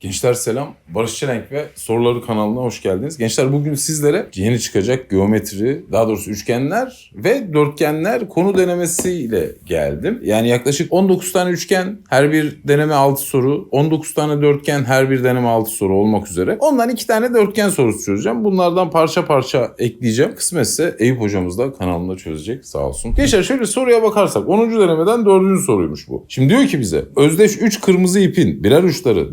Gençler selam. Barış Çelenk ve Soruları kanalına hoş geldiniz. Gençler bugün sizlere yeni çıkacak geometri, daha doğrusu üçgenler ve dörtgenler konu denemesiyle geldim. Yani yaklaşık 19 tane üçgen, her bir deneme 6 soru, 19 tane dörtgen, her bir deneme 6 soru olmak üzere. Ondan 2 tane dörtgen sorusu çözeceğim. Bunlardan parça parça ekleyeceğim. Kısmetse Eyüp hocamız da kanalında çözecek sağ olsun. Gençler şöyle soruya bakarsak 10. denemeden 4. soruymuş bu. Şimdi diyor ki bize özdeş 3 kırmızı ipin birer uçları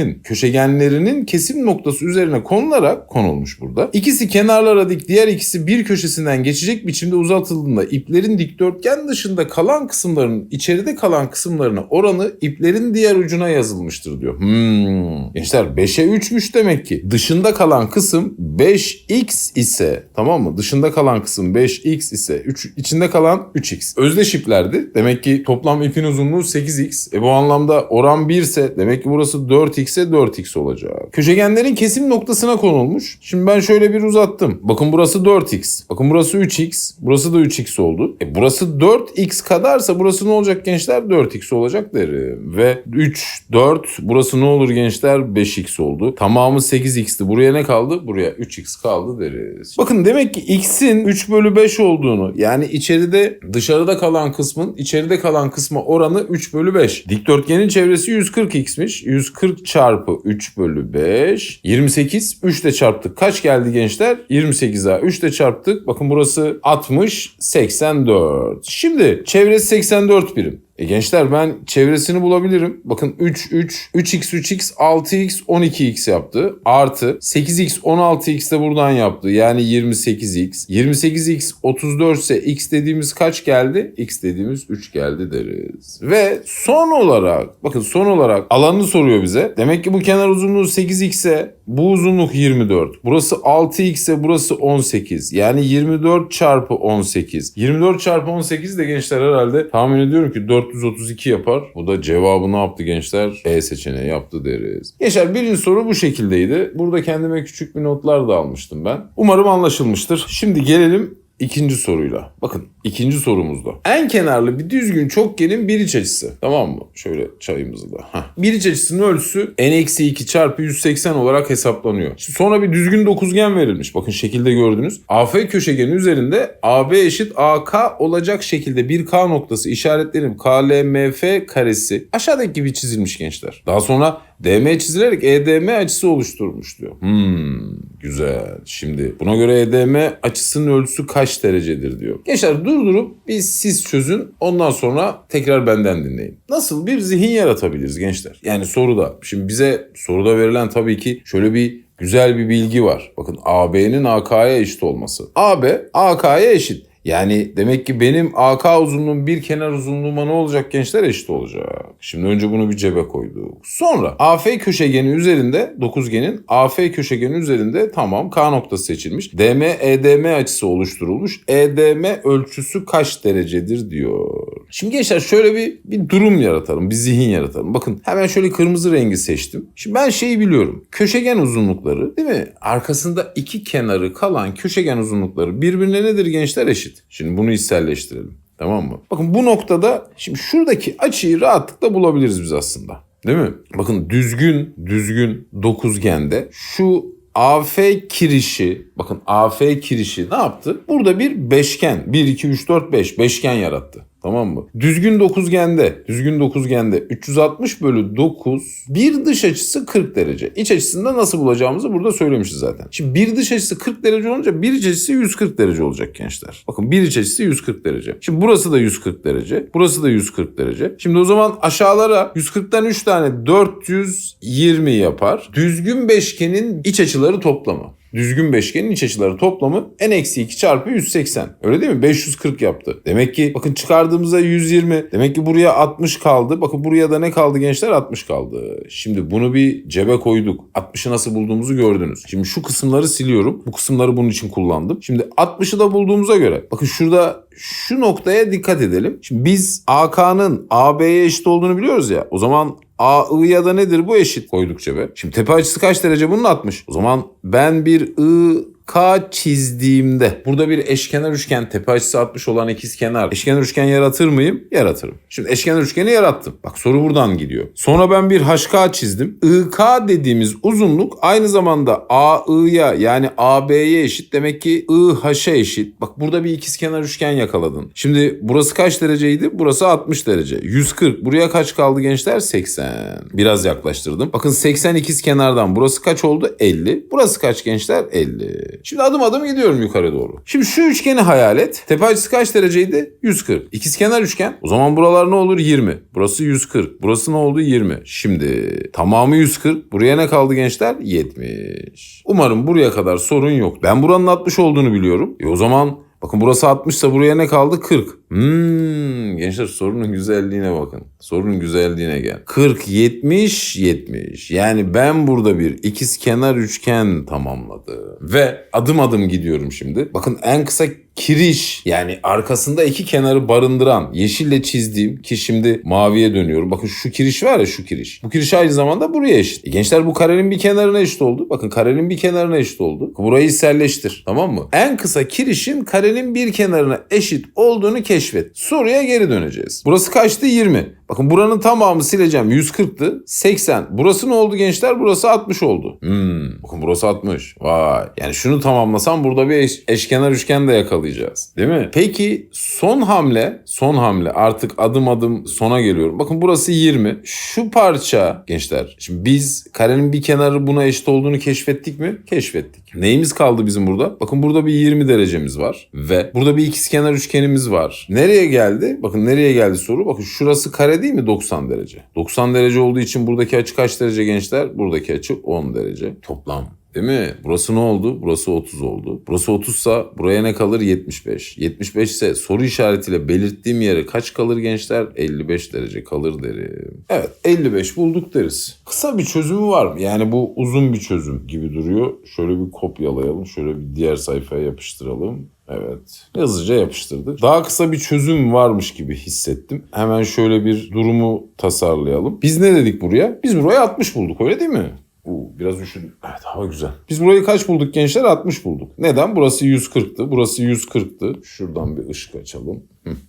dikdörtgenin köşegenlerinin kesim noktası üzerine konularak konulmuş burada. İkisi kenarlara dik diğer ikisi bir köşesinden geçecek biçimde uzatıldığında iplerin dikdörtgen dışında kalan kısımlarının içeride kalan kısımlarına oranı iplerin diğer ucuna yazılmıştır diyor. Hmm. Gençler 5'e 3'müş demek ki. Dışında kalan kısım 5x ise tamam mı? Dışında kalan kısım 5x ise 3, içinde kalan 3x. Özdeş iplerdi. Demek ki toplam ipin uzunluğu 8x. E bu anlamda oran 1 ise demek ki burası 4x ise 4x olacak. Köşegenlerin kesim noktasına konulmuş. Şimdi ben şöyle bir uzattım. Bakın burası 4x. Bakın burası 3x. Burası da 3x oldu. E burası 4x kadarsa burası ne olacak gençler? 4x olacak derim. Ve 3, 4. Burası ne olur gençler? 5x oldu. Tamamı 8x'ti. Buraya ne kaldı? Buraya 3x kaldı deriz. Bakın demek ki x'in 3 bölü 5 olduğunu yani içeride dışarıda kalan kısmın içeride kalan kısma oranı 3 bölü 5. Dikdörtgenin çevresi 140x'miş. 140 çarpı 3 bölü 5. 28. 3 ile çarptık. Kaç geldi gençler? 28'a 3 ile çarptık. Bakın burası 60, 84. Şimdi çevresi 84 birim. E gençler ben çevresini bulabilirim. Bakın 3, 3, 3x, 3x, 6x, 12x yaptı. Artı 8x, 16x de buradan yaptı. Yani 28x. 28x 34 ise x dediğimiz kaç geldi? x dediğimiz 3 geldi deriz. Ve son olarak bakın son olarak alanını soruyor bize. Demek ki bu kenar uzunluğu 8x ise bu uzunluk 24. Burası 6x ise burası 18. Yani 24 çarpı 18. 24 çarpı 18 de gençler herhalde tahmin ediyorum ki 432 yapar. Bu da cevabı ne yaptı gençler? E seçeneği yaptı deriz. Gençler birinci soru bu şekildeydi. Burada kendime küçük bir notlar da almıştım ben. Umarım anlaşılmıştır. Şimdi gelelim İkinci soruyla. Bakın ikinci sorumuzda. En kenarlı bir düzgün çokgenin bir iç açısı. Tamam mı? Şöyle çayımızı da. Heh. Bir iç açısının ölçüsü n-2 çarpı 180 olarak hesaplanıyor. Şimdi sonra bir düzgün dokuzgen verilmiş. Bakın şekilde gördünüz. AF köşegeni üzerinde AB eşit AK olacak şekilde bir K noktası işaretlenip KLMF karesi aşağıdaki gibi çizilmiş gençler. Daha sonra DM çizilerek EDM açısı oluşturmuş diyor. Hmm, güzel. Şimdi buna göre EDM açısının ölçüsü kaç derecedir diyor. Gençler durdurup bir siz çözün ondan sonra tekrar benden dinleyin. Nasıl bir zihin yaratabiliriz gençler? Yani soruda. Şimdi bize soruda verilen tabii ki şöyle bir güzel bir bilgi var. Bakın AB'nin AK'ya eşit olması. AB AK'ya eşit. Yani demek ki benim AK uzunluğum bir kenar uzunluğuma ne olacak gençler eşit olacak. Şimdi önce bunu bir cebe koyduk. Sonra AF köşegeni üzerinde dokuzgenin AF köşegeni üzerinde tamam K noktası seçilmiş. DM EDM açısı oluşturulmuş. EDM ölçüsü kaç derecedir diyor. Şimdi gençler şöyle bir, bir durum yaratalım. Bir zihin yaratalım. Bakın hemen şöyle kırmızı rengi seçtim. Şimdi ben şeyi biliyorum. Köşegen uzunlukları değil mi? Arkasında iki kenarı kalan köşegen uzunlukları birbirine nedir gençler eşit. Şimdi bunu içselleştirelim. Tamam mı? Bakın bu noktada şimdi şuradaki açıyı rahatlıkla bulabiliriz biz aslında. Değil mi? Bakın düzgün, düzgün dokuzgende şu AF kirişi, bakın AF kirişi ne yaptı? Burada bir beşgen, 1, 2, 3, 4, 5 beşgen yarattı. Tamam mı? Düzgün dokuzgende, düzgün dokuzgende 360 bölü 9 bir dış açısı 40 derece. İç açısında nasıl bulacağımızı burada söylemişiz zaten. Şimdi bir dış açısı 40 derece olunca bir iç açısı 140 derece olacak gençler. Bakın bir iç açısı 140 derece. Şimdi burası da 140 derece. Burası da 140 derece. Şimdi o zaman aşağılara 140'tan 3 tane 420 yapar. Düzgün beşgenin iç açıları toplamı. Düzgün beşgenin iç açıları toplamı n-2 çarpı 180. Öyle değil mi? 540 yaptı. Demek ki bakın çıkardığımızda 120. Demek ki buraya 60 kaldı. Bakın buraya da ne kaldı gençler? 60 kaldı. Şimdi bunu bir cebe koyduk. 60'ı nasıl bulduğumuzu gördünüz. Şimdi şu kısımları siliyorum. Bu kısımları bunun için kullandım. Şimdi 60'ı da bulduğumuza göre. Bakın şurada şu noktaya dikkat edelim. Şimdi biz AK'nın AB'ye eşit olduğunu biliyoruz ya. O zaman A, I ya da nedir bu eşit koyduk cebe. Şimdi tepe açısı kaç derece? Bunun 60. O zaman ben bir I K çizdiğimde burada bir eşkenar üçgen tepe açısı 60 olan ikizkenar eşkenar üçgen yaratır mıyım? Yaratırım. Şimdi eşkenar üçgeni yarattım. Bak soru buradan gidiyor. Sonra ben bir HK çizdim. IK dediğimiz uzunluk aynı zamanda AI'ya yani AB'ye eşit. Demek ki IH'a eşit. Bak burada bir ikizkenar üçgen yakaladın. Şimdi burası kaç dereceydi? Burası 60 derece. 140. Buraya kaç kaldı gençler? 80. Biraz yaklaştırdım. Bakın 80 ikizkenardan burası kaç oldu? 50. Burası kaç gençler? 50. Şimdi adım adım gidiyorum yukarı doğru. Şimdi şu üçgeni hayal et. Tepe açısı kaç dereceydi? 140. İkizkenar üçgen. O zaman buralar ne olur? 20. Burası 140. Burası ne oldu? 20. Şimdi tamamı 140. Buraya ne kaldı gençler? 70. Umarım buraya kadar sorun yok. Ben buranın 60 olduğunu biliyorum. E o zaman Bakın burası 60 ise buraya ne kaldı? 40. Hmm, gençler sorunun güzelliğine bakın. Sorunun güzelliğine gel. 40, 70, 70. Yani ben burada bir ikiz kenar üçgen tamamladım. Ve adım adım gidiyorum şimdi. Bakın en kısa kiriş yani arkasında iki kenarı barındıran yeşille çizdiğim ki şimdi maviye dönüyorum. Bakın şu kiriş var ya şu kiriş. Bu kiriş aynı zamanda buraya eşit. E gençler bu karenin bir kenarına eşit oldu. Bakın karenin bir kenarına eşit oldu. Burayı iselleştir. Tamam mı? En kısa kirişin karenin bir kenarına eşit olduğunu keşfet. Soruya geri döneceğiz. Burası kaçtı? 20. Bakın buranın tamamı sileceğim. 140'tı. 80. Burası ne oldu gençler? Burası 60 oldu. Hmm. Bakın burası 60. Vay. Yani şunu tamamlasam burada bir eş, eşkenar üçgen de yakalayacağız. Değil mi? Peki son hamle, son hamle artık adım adım sona geliyorum. Bakın burası 20. Şu parça gençler. Şimdi biz karenin bir kenarı buna eşit olduğunu keşfettik mi? Keşfettik. Neyimiz kaldı bizim burada? Bakın burada bir 20 derecemiz var. Ve burada bir ikizkenar üçgenimiz var. Nereye geldi? Bakın nereye geldi soru? Bakın şurası kare değil mi 90 derece? 90 derece olduğu için buradaki açı kaç derece gençler? Buradaki açı 10 derece. Toplam Değil mi? Burası ne oldu? Burası 30 oldu. Burası 30 sa buraya ne kalır? 75. 75 ise soru işaretiyle belirttiğim yere kaç kalır gençler? 55 derece kalır derim. Evet 55 bulduk deriz. Kısa bir çözümü var mı? Yani bu uzun bir çözüm gibi duruyor. Şöyle bir kopyalayalım. Şöyle bir diğer sayfaya yapıştıralım. Evet. Hızlıca yapıştırdık. Daha kısa bir çözüm varmış gibi hissettim. Hemen şöyle bir durumu tasarlayalım. Biz ne dedik buraya? Biz buraya 60 bulduk öyle değil mi? Uu, biraz üşüdüm. Evet hava güzel. Biz burayı kaç bulduk gençler? 60 bulduk. Neden? Burası 140'tı. Burası 140'tı. Şuradan bir ışık açalım.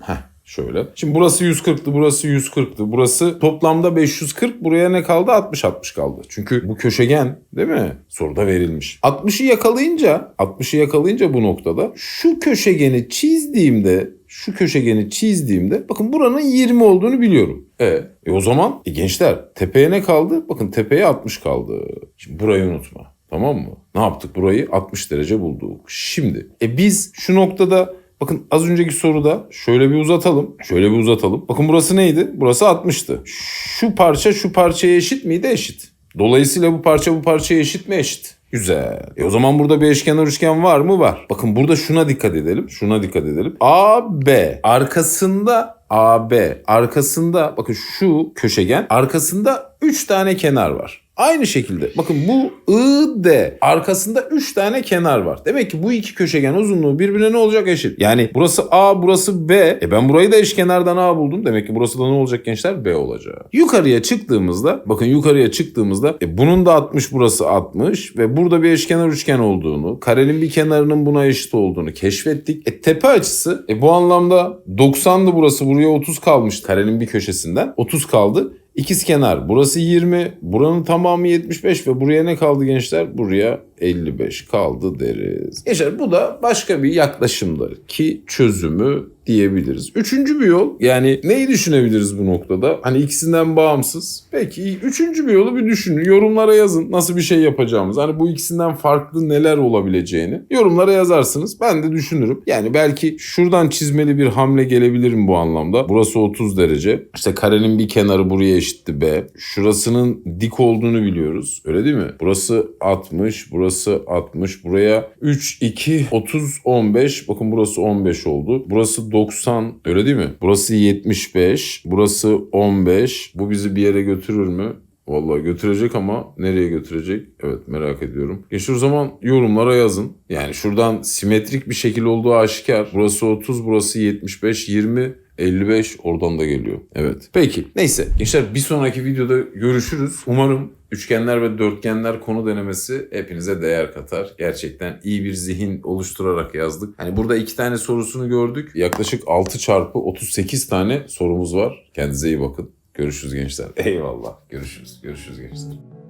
Heh. Şöyle. Şimdi burası 140'tı, burası 140'tı. Burası toplamda 540. Buraya ne kaldı? 60 60 kaldı. Çünkü bu köşegen değil mi? Soruda verilmiş. 60'ı yakalayınca, 60'ı yakalayınca bu noktada şu köşegeni çizdiğimde şu köşegeni çizdiğimde bakın buranın 20 olduğunu biliyorum. E, e o zaman e gençler tepeye ne kaldı? Bakın tepeye 60 kaldı. Şimdi burayı unutma. Tamam mı? Ne yaptık? Burayı 60 derece bulduk. Şimdi e biz şu noktada Bakın az önceki soruda şöyle bir uzatalım. Şöyle bir uzatalım. Bakın burası neydi? Burası 60'tı. Şu parça şu parçaya eşit miydi? Eşit. Dolayısıyla bu parça bu parçaya eşit mi? Eşit. Güzel. E o zaman burada bir eşkenar üçgen var mı? Var. Bakın burada şuna dikkat edelim. Şuna dikkat edelim. AB arkasında AB arkasında bakın şu köşegen arkasında 3 tane kenar var. Aynı şekilde bakın bu ID arkasında 3 tane kenar var. Demek ki bu iki köşegen uzunluğu birbirine ne olacak eşit. Yani burası A burası B. E ben burayı da eşkenardan A buldum. Demek ki burası da ne olacak gençler? B olacak. Yukarıya çıktığımızda bakın yukarıya çıktığımızda e bunun da 60 burası 60 ve burada bir eşkenar üçgen olduğunu karenin bir kenarının buna eşit olduğunu keşfettik. E tepe açısı e bu anlamda 90'dı burası buraya 30 kalmış karenin bir köşesinden 30 kaldı. İkiz kenar. Burası 20. Buranın tamamı 75 ve buraya ne kaldı gençler? Buraya 55 kaldı deriz. Gençler bu da başka bir yaklaşımdır ki çözümü diyebiliriz. Üçüncü bir yol yani neyi düşünebiliriz bu noktada? Hani ikisinden bağımsız. Peki üçüncü bir yolu bir düşünün. Yorumlara yazın nasıl bir şey yapacağımız. Hani bu ikisinden farklı neler olabileceğini. Yorumlara yazarsınız. Ben de düşünürüm. Yani belki şuradan çizmeli bir hamle gelebilirim bu anlamda. Burası 30 derece. İşte karenin bir kenarı buraya eşitti B. Şurasının dik olduğunu biliyoruz. Öyle değil mi? Burası 60. Burası 60. Buraya 3, 2, 30, 15. Bakın burası 15 oldu. Burası 90 öyle değil mi? Burası 75, burası 15. Bu bizi bir yere götürür mü? Vallahi götürecek ama nereye götürecek? Evet merak ediyorum. Gençler o zaman yorumlara yazın. Yani şuradan simetrik bir şekil olduğu aşikar. Burası 30, burası 75, 20 55 oradan da geliyor. Evet. Peki. Neyse. Gençler bir sonraki videoda görüşürüz. Umarım üçgenler ve dörtgenler konu denemesi hepinize değer katar. Gerçekten iyi bir zihin oluşturarak yazdık. Hani burada iki tane sorusunu gördük. Yaklaşık 6 çarpı 38 tane sorumuz var. Kendinize iyi bakın. Görüşürüz gençler. Eyvallah. Görüşürüz. Görüşürüz gençler.